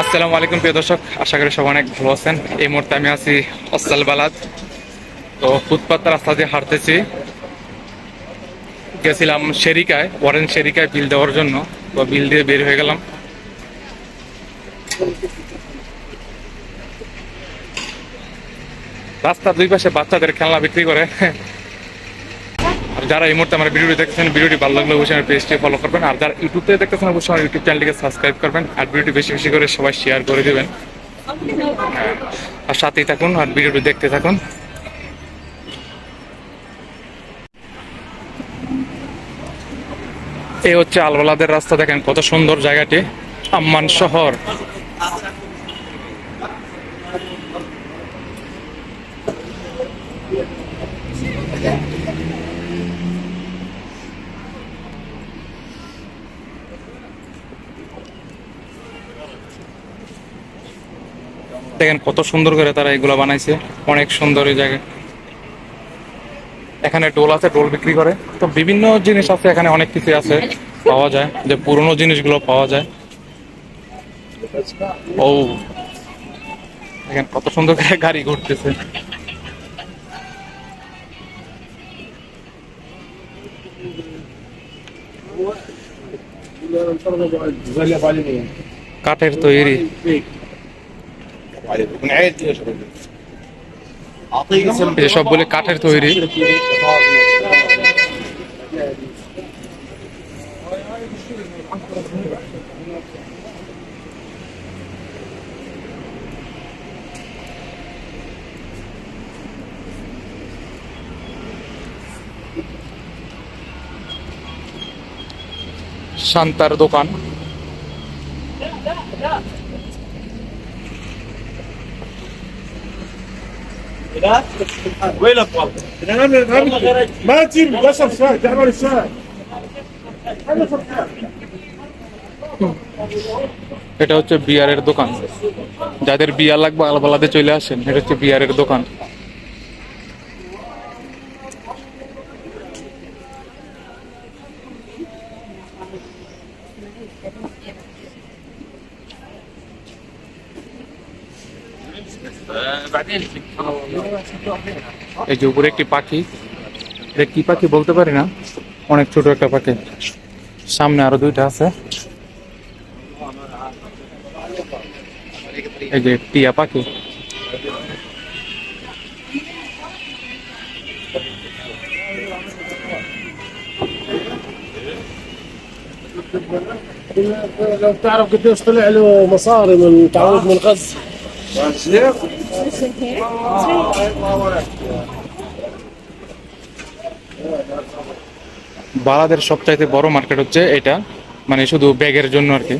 আসসালামু আলাইকুম, প্রিয় দর্শক। আশা করি সবাই অনেক ভালো আছেন। এই মুহূর্তে আমি আছি অস্তাল বালাদ। তো ফুটপাত রাস্তা দিয়ে হাঁটতেছি। গেছিলাম শেরিকায় ওয়ারেন শেরিকায় বিল দেওয়ার জন্য। তো বিল দিয়ে বের হয়ে গেলাম। রাস্তার দুই পাশে বাচ্চাদের খেলনা বিক্রি করে। যারা এই মুহূর্তে আমার ভিডিওটি দেখছেন ভিডিওটি ভালো লাগলে অবশ্যই আমার পেজটি ফলো করবেন। আর যারা ইউটিউবে দেখতেছেন, অবশ্যই আমার ইউটিউব চ্যানেলটিকে সাবস্ক্রাইব করবেন আর ভিডিওটি বেশি বেশি করে সবাই শেয়ার করে দেবেন। আর সাথেই থাকুন আর ভিডিওটি দেখতে থাকুন। এই হচ্ছে আলবালাদের রাস্তা, দেখেন কত সুন্দর জায়গাটি, আম্মান শহর। দেখেন কত সুন্দর করে তারা এগুলো বানাইছে, অনেক সুন্দর এই জায়গা এখানে ডোল আছে ডোল বিক্রি করে। তো বিভিন্ন জিনিস আছে, এখানে অনেক কিছু আছে পাওয়া যায়, যে পুরনো জিনিসগুলো পাওয়া যায়। ও, দেখেন কত সুন্দর করে গাড়ি ঘুরতেছে। কাঠের তৈরি। সব বলে কাঠের তৈরি। শান্তার দোকান। وينك والله؟ ما تجيب بشر شاي تعمل الشاي এটা হচ্ছে বিয়ারের দোকান যাদের বিয়ার লাগবে আলবালাতে চলে আসেন এটা হচ্ছে বিয়ারের দোকান এই যে উপরে একটি পাখি এটা কি পাখি বলতে পারি না অনেক ছোট একটা পাখি সামনে আরো দুইটা আছে এই যে টিয়া পাখি لو تعرف قديش طلع له مصاري من تعويض من غزه বালাদের সবচাইতে বড় মার্কেট হচ্ছে এটা মানে শুধু ব্যাগের জন্য আর কি।